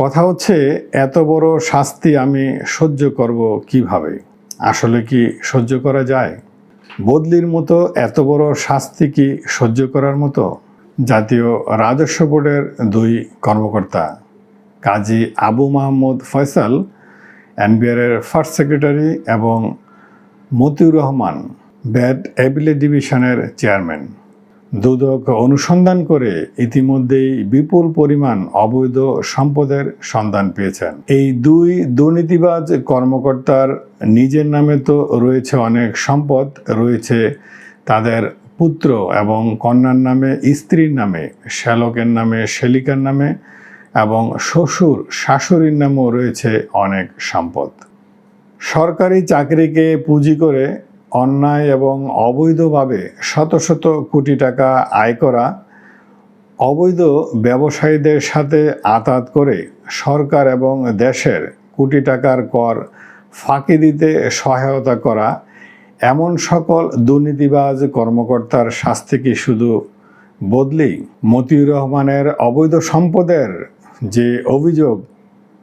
কথা হচ্ছে, এত বড় শাস্তি আমি সহ্য করব কীভাবে? আসলে কি সহ্য করা যায়? বদলির মতো এত বড় শাস্তি কি সহ্য করার মতো? জাতীয় রাজস্ব বোর্ডের দুই কর্মকর্তা, কাজী আবু মাহমুদ ফয়সাল এনবিআরের ফার্স্ট সেক্রেটারি এবং মতিউর রহমান ব্যাট অ্যাবিলে ডিভিশনের চেয়ারম্যান। দুদক অনুসন্ধান করে ইতিমধ্যেই বিপুল পরিমাণ অবৈধ সম্পদের সন্ধান পেয়েছেন। এই দুই দুর্নীতিবাজ কর্মকর্তার নিজের নামে তো রয়েছে অনেক সম্পদ, রয়েছে তাদের পুত্র এবং কন্যার নামে, স্ত্রীর নামে, শ্যালকের নামে শেলিকার নামে এবং শ্বশুর, শাশুড়ির নামেও রয়েছে অনেক সম্পদ। সরকারি চাকরিকে পুঁজি করে অন্যায় এবং অবৈধভাবে শত শত কোটি টাকা আয় করা, অবৈধ ব্যবসায়ীদের সাথে আতাত করে সরকার এবং দেশের কোটি টাকার কর ফাঁকি দিতে সহায়তা করা, এমন সকল দুর্নীতিবাজ কর্মকর্তার শাস্তি কি শুধু বদলি মতিউর রহমানের অবৈধ সম্পদের যে অভিযোগ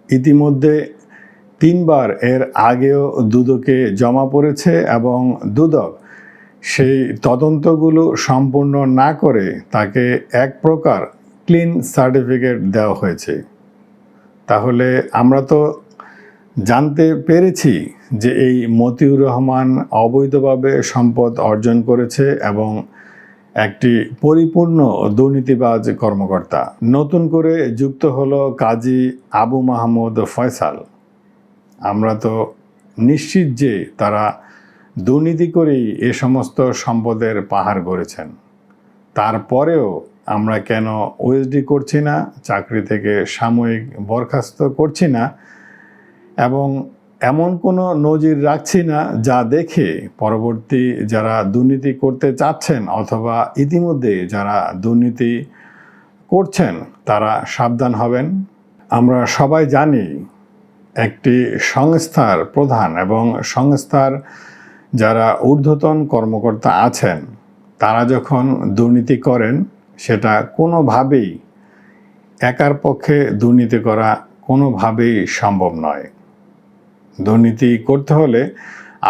ইতিমধ্যে তিনবার এর আগেও দুদকে জমা পড়েছে এবং দুদক সেই তদন্তগুলো সম্পূর্ণ না করে তাকে এক প্রকার ক্লিন সার্টিফিকেট দেওয়া হয়েছে। তাহলে আমরা তো জানতে পেরেছি যে এই মতিউর রহমান অবৈধভাবে সম্পদ অর্জন করেছে এবং একটি পরিপূর্ণ দুর্নীতিবাজ কর্মকর্তা। নতুন করে যুক্ত হলো কাজী আবু মাহমুদ ফয়সাল। আমরা তো নিশ্চিত যে তারা দুর্নীতি করেই এ সমস্ত সম্পদের পাহাড় গড়েছেন। তারপরেও আমরা কেন ওএসডি করছি না, চাকরি থেকে সাময়িক বরখাস্ত করছি না এবং এমন কোনো নজির রাখছি না যা দেখে পরবর্তী যারা দুর্নীতি করতে চাচ্ছেন অথবা ইতিমধ্যে যারা দুর্নীতি করছেন তারা সাবধান হবেন। আমরা সবাই জানি একটি সংস্থার প্রধান এবং সংস্থার যারা ঊর্ধ্বতন কর্মকর্তা আছেন, তারা যখন দুর্নীতি করেন, সেটা কোনোভাবেই একার পক্ষে দুর্নীতি করা কোনোভাবেই সম্ভব নয়। দুর্নীতি করতে হলে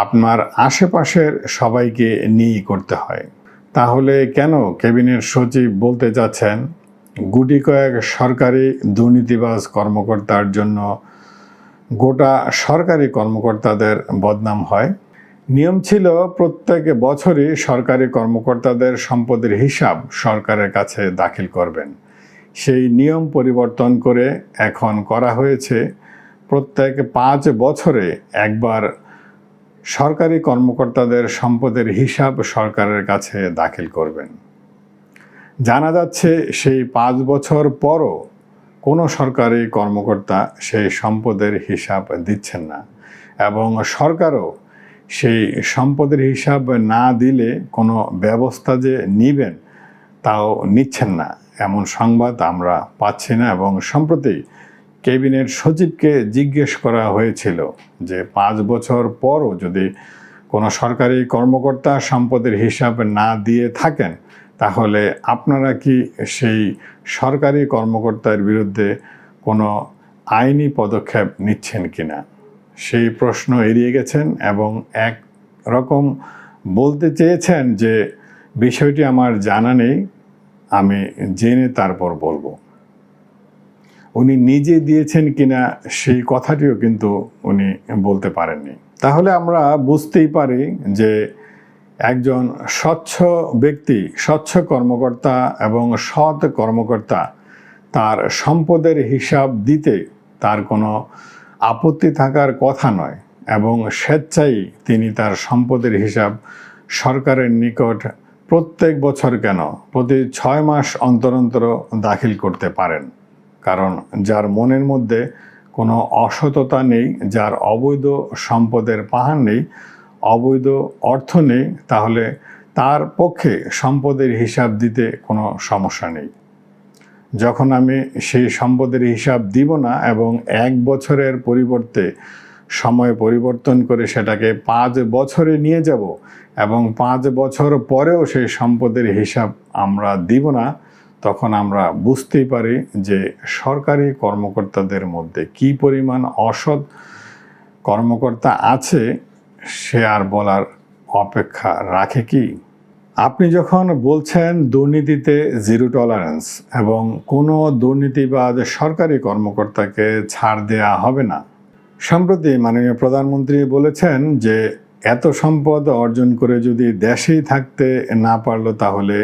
আপনার আশেপাশের সবাইকে নিয়েই করতে হয়। তাহলে কেন ক্যাবিনেট সচিব বলতে যাচ্ছেন, গুটি কয়েক সরকারি দুর্নীতিবাজ কর্মকর্তার জন্য গোটা সরকারি কর্মকর্তাদের বদনাম হয়। নিয়ম ছিল প্রত্যেক বছরই সরকারি কর্মকর্তাদের সম্পদের হিসাব সরকারের কাছে দাখিল করবেন। সেই নিয়ম পরিবর্তন করে এখন করা হয়েছে প্রত্যেক পাঁচ বছরে একবার সরকারি কর্মকর্তাদের সম্পদের হিসাব সরকারের কাছে দাখিল করবেন। জানা যাচ্ছে সেই পাঁচ বছর পরও কোনো সরকারি কর্মকর্তা সেই সম্পদের হিসাব দিচ্ছেন না এবং সরকারও সেই সম্পদের হিসাব না দিলে কোনো ব্যবস্থা যে নিবেন তাও নিচ্ছেন না। এমন সংবাদ আমরা পাচ্ছি না এবং সম্প্রতি ক্যাবিনেট সচিবকে জিজ্ঞেস করা হয়েছিল যে পাঁচ বছর পরও যদি কোনো সরকারি কর্মকর্তা সম্পদের হিসাব না দিয়ে থাকেন তাহলে আপনারা কি সেই সরকারি কর্মকর্তার বিরুদ্ধে কোনো আইনি পদক্ষেপ নিচ্ছেন কি না সেই প্রশ্ন এড়িয়ে গেছেন এবং এক রকম বলতে চেয়েছেন যে বিষয়টি আমার জানা নেই, আমি জেনে তারপর বলব। উনি নিজে দিয়েছেন কিনা সেই কথাটিও কিন্তু উনি বলতে পারেননি। তাহলে আমরা বুঝতেই পারি যে একজন স্বচ্ছ ব্যক্তি, স্বচ্ছ কর্মকর্তা এবং সৎ কর্মকর্তা তার সম্পদের হিসাব দিতে তার কোনো আপত্তি থাকার কথা নয় এবং স্বেচ্ছায় তিনি তার সম্পদের হিসাব সরকারের নিকট প্রত্যেক বছর কেন প্রতি ছয় মাস অন্তর অন্তর দাখিল করতে পারেন। কারণ যার মনের মধ্যে কোনো অসততা নেই, যার অবৈধ সম্পদের পাহাড় নেই অবৈধ অর্থ নেই, তাহলে তার পক্ষে সম্পদের হিসাব দিতে কোনো সমস্যা নেই। যখন আমি সেই সম্পদের হিসাব দিব না এবং এক বছরের পরিবর্তে সময় পরিবর্তন করে সেটাকে পাঁচ বছরে নিয়ে যাব এবং পাঁচ বছর পরেও সেই সম্পদের হিসাব আমরা দিব না, তখন আমরা বুঝতেই পারি যে সরকারি কর্মকর্তাদের মধ্যে কি পরিমাণ অসৎ কর্মকর্তা আছে সে আর বলার অপেক্ষা রাখে কি? আপনি যখন বলছেন দুর্নীতিতে জিরো টলারেন্স এবং কোনো দুর্নীতিবাদ সরকারি কর্মকর্তাকে ছাড় দেয়া হবে না, সম্প্রতি মাননীয় প্রধানমন্ত্রী বলেছেন যে এত সম্পদ অর্জন করে যদি দেশেই থাকতে না পারল তাহলে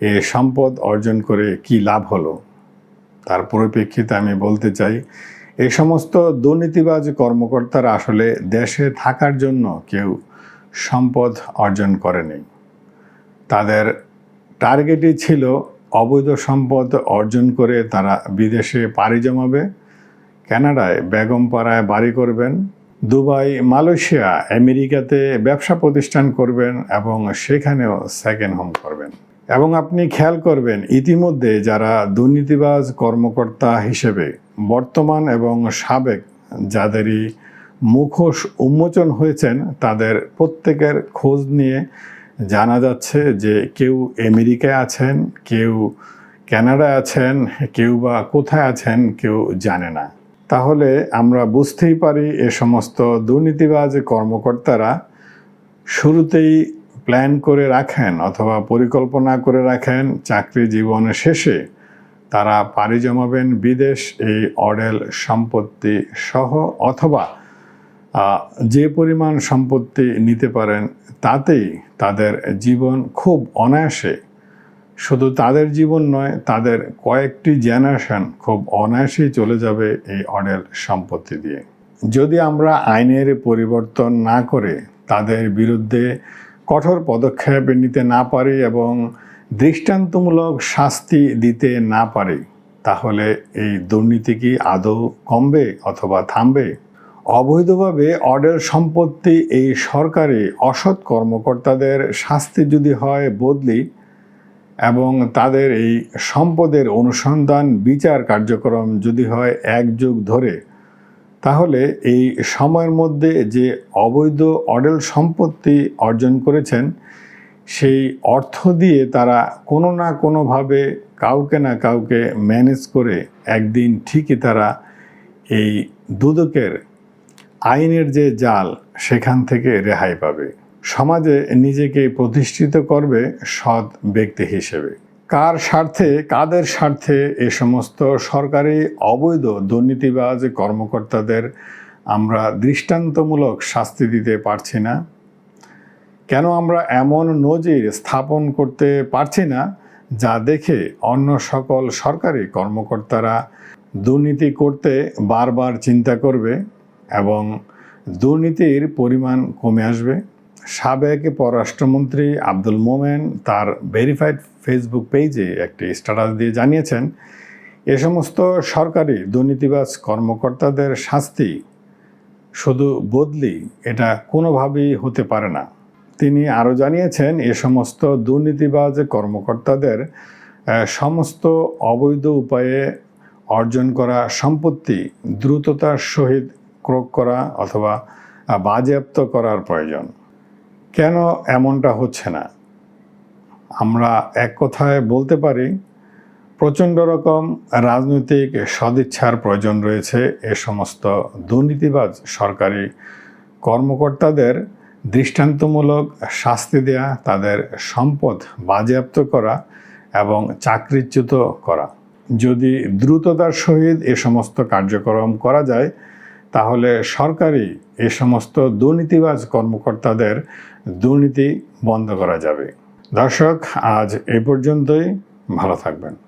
এ সম্পদ অর্জন করে কি লাভ হলো? তার পরিপ্রেক্ষিতে আমি বলতে চাই এই সমস্ত দুর্নীতিবাজ কর্মকর্তারা আসলে দেশে থাকার জন্য কেউ সম্পদ অর্জন করেনি। তাদের টার্গেটই ছিল অবৈধ সম্পদ অর্জন করে তারা বিদেশে পাড়ি জমাবে, কানাডায় বেগমপাড়ায় বাড়ি করবেন, দুবাই, মালয়েশিয়া, আমেরিকাতে ব্যবসা প্রতিষ্ঠান করবেন এবং সেখানেও সেকেন্ড হোম করবেন। এবং আপনি খেয়াল করবেন, ইতিমধ্যে যারা দুর্নীতিবাজ কর্মকর্তা হিসেবে বর্তমান এবং সাবেক যাদেরই মুখোশ উন্মোচন হয়েছেন, তাদের প্রত্যেকের খোঁজ নিয়ে জানা যাচ্ছে যে কেউ আমেরিকায় আছেন, কেউ কানাডায় আছেন, কেউ বা কোথায় আছেন কেউ জানে না। তাহলে আমরা বুঝতেই পারি এ সমস্ত দুর্নীতিবাজ কর্মকর্তারা শুরুতেই প্ল্যান করে রাখেন অথবা পরিকল্পনা করে রাখেন চাকরি জীবনের শেষে। তারা পাড়ি জমাবেন বিদেশ এই অডেল সম্পত্তি সহ অথবা যে পরিমাণ সম্পত্তি নিতে পারেন তাতেই তাদের জীবন খুব অনায়াসে। শুধু তাদের জীবন নয়, তাদের কয়েকটি জেনারেশন খুব অনায়াসেই চলে যাবে এই অডেল সম্পত্তি দিয়ে। যদি আমরা আইনের পরিবর্তন না করে তাদের বিরুদ্ধে কঠোর পদক্ষেপ নিতে না পারি এবং দৃষ্টান্তমূলক শাস্তি দিতে না পারে, তাহলে এই দুর্নীতি কি আদৌ কমবে অথবা থামবে? অবৈধভাবে অডেল সম্পত্তি এই সরকারি অসৎ কর্মকর্তাদের শাস্তি যদি হয় বদলি এবং তাদের এই সম্পদের অনুসন্ধান বিচার কার্যক্রম যদি হয় এক যুগ ধরে, তাহলে এই সময়ের মধ্যে যে অবৈধ অডেল সম্পত্তি অর্জন করেছেন সেই অর্থ দিয়ে তারা কোনো না কোনোভাবে কাউকে না কাউকে ম্যানেজ করে একদিন ঠিকই তারা এই দুদকের আইনের যে জাল, সেখান থেকে রেহাই পাবে। সমাজে নিজেকে প্রতিষ্ঠিত করবে সৎ ব্যক্তি হিসেবে। কার স্বার্থে, কাদের স্বার্থে এ সমস্ত সরকারি অবৈধ দুর্নীতিবাজ কর্মকর্তাদের আমরা দৃষ্টান্তমূলক শাস্তি দিতে পারছি না। কেন আমরা এমন নজির স্থাপন করতে পারছি না যা দেখে অন্য সকল সরকারি কর্মকর্তারা দুর্নীতি করতে বারবার চিন্তা করবে এবং দুর্নীতির পরিমাণ কমে আসবে? সাবেক পররাষ্ট্রমন্ত্রী আব্দুল মোমেন তার ভেরিফাইড ফেসবুক পেজে একটি স্ট্যাটাস দিয়ে জানিয়েছেন, এ সমস্ত সরকারি দুর্নীতিবাজ কর্মকর্তাদের শাস্তি শুধু বদলি এটা কোনোভাবেই হতে পারে না। তিনি আরও জানিয়েছেন, এ সমস্ত দুর্নীতিবাজ কর্মকর্তাদের সমস্ত অবৈধ উপায়ে অর্জন করা সম্পত্তি দ্রুততার সহিত ক্রোক করা অথবা বাজেয়াপ্ত করার প্রয়োজন। কেন এমনটা হচ্ছে না? আমরা এক কথায় বলতে পারি, প্রচণ্ড রকম রাজনৈতিক সদিচ্ছার প্রয়োজন রয়েছে এ সমস্ত দুর্নীতিবাজ সরকারি কর্মকর্তাদের দৃষ্টান্তমূলক শাস্তি দেয়া, তাদের সম্পদ বাজেয়াপ্ত করা এবং চাকরিচ্যুত করা। যদি দ্রুততার সহিত এ সমস্ত কার্যক্রম করা যায়, তাহলে সরকারি এ সমস্ত দুর্নীতিবাজ কর্মকর্তাদের দুর্নীতি বন্ধ করা যাবে। দর্শক, আজ এ পর্যন্তই। ভালো থাকবেন।